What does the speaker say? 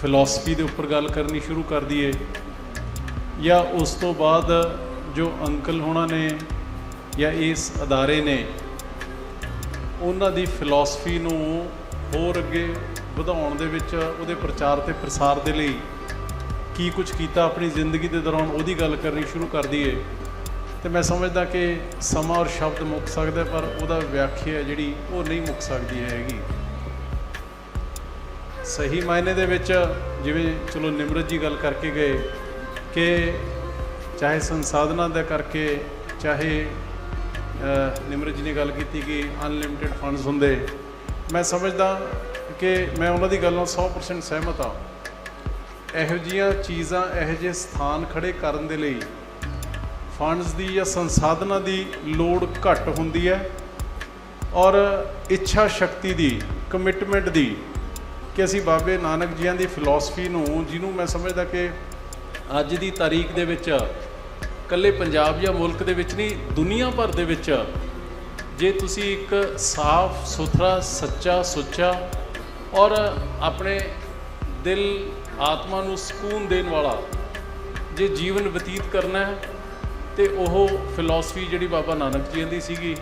Philosophy ਦੇ ਉੱਪਰ ਗੱਲ ਕਰਨੀ ਸ਼ੁਰੂ ਕਰ ਦਈਏ ਜਾਂ ਉਸ ਤੋਂ ਬਾਅਦ ਜੋ ਅੰਕਲ ਹੋਣਾ ਨੇ ਜਾਂ ਇਸ ਅਦਾਰੇ ਨੇ, ਉਹਨਾਂ ਦੀ ਫਿਲਾਸਫੀ ਨੂੰ ਹੋਰ ਅੱਗੇ ਵਧਾਉਣ ਦੇ ਵਿੱਚ ਉਹਦੇ ਪ੍ਰਚਾਰ ਤੇ ਪ੍ਰਸਾਰ ਦੇ ਲਈ ਕੀ ਕੁਝ ਕੀਤਾ ਆਪਣੀ ਜ਼ਿੰਦਗੀ ਦੇ ਦੌਰਾਨ, ਉਹਦੀ ਗੱਲ ਕਰਨੀ ਸ਼ੁਰੂ ਕਰ ਦਈਏ। ਤੇ ਮੈਂ ਸਮਝਦਾ ਕਿ ਸਮਾਂ ਔਰ ਸ਼ਬਦ ਮੁੱਕ ਸਕਦਾ ਪਰ ਉਹਦਾ ਵਿਆਖਿਆ ਜਿਹੜੀ ਉਹ ਨਹੀਂ ਮੁੱਕ ਸਕਦੀ ਹੈਗੀ। ਸਹੀ ਮਾਇਨੇ ਦੇ ਵਿੱਚ ਜਿਵੇਂ ਚਲੋ ਨਿਮਰਤ ਜੀ ਗੱਲ ਕਰਕੇ ਗਏ ਕਿ ਚਾਹੇ ਸੰਸਾਧਨਾਂ ਦੇ ਕਰਕੇ ਚਾਹੇ ਨਿਮਰਤ ਜੀ ਨੇ ਗੱਲ ਕੀਤੀ ਕਿ ਅਨਲਿਮਿਟਿਡ ਫੰਡਸ ਹੁੰਦੇ, ਮੈਂ ਸਮਝਦਾ ਕਿ ਮੈਂ ਉਹਨਾਂ ਦੀ ਗੱਲ ਨਾਲ 100% ਸਹਿਮਤ ਹਾਂ। ਇਹੋ ਜੀਆਂ ਚੀਜ਼ਾਂ, ਇਹੋ ਜਿਹੇ ਸਥਾਨ ਖੜੇ ਕਰਨ ਦੇ ਲਈ ਫੰਡਸ ਦੀ ਜਾਂ ਸੰਸਾਧਨਾਂ ਦੀ ਲੋੜ ਘੱਟ ਹੁੰਦੀ ਹੈ ਔਰ ਇੱਛਾ ਸ਼ਕਤੀ ਦੀ ਕਮਿਟਮੈਂਟ ਦੀ ਕਿ ਅਸੀਂ ਬਾਬੇ ਨਾਨਕ ਜੀਆਂ ਦੀ ਫਿਲਾਸਫੀ ਨੂੰ, ਜਿਹਨੂੰ ਮੈਂ ਸਮਝਦਾ ਕਿ ਅੱਜ ਦੀ ਤਾਰੀਖ ਦੇ ਵਿੱਚ ਕੱਲੇ ਪੰਜਾਬ ਜਾਂ ਮੁਲਕ ਦੇ ਵਿੱਚ ਨਹੀਂ, ਦੁਨੀਆ ਭਰ ਦੇ ਵਿੱਚ ਜੇ ਤੁਸੀਂ ਇੱਕ ਸਾਫ਼, ਸੁਥਰਾ, ਸੱਚਾ, ਸੁੱਚਾ ਔਰ ਆਪਣੇ ਦਿਲ, ਆਤਮਾ ਨੂੰ ਸਕੂਨ ਦੇਣ ਵਾਲਾ ਜੇ ਜੀਵਨ ਬਤੀਤ ਕਰਨਾ ਹੈ, ਤੇ ਉਹ ਫਿਲਾਸਫੀ ਜਿਹੜੀ ਬਾਬਾ ਨਾਨਕ ਜੀ ਦੀ ਸੀਗੀ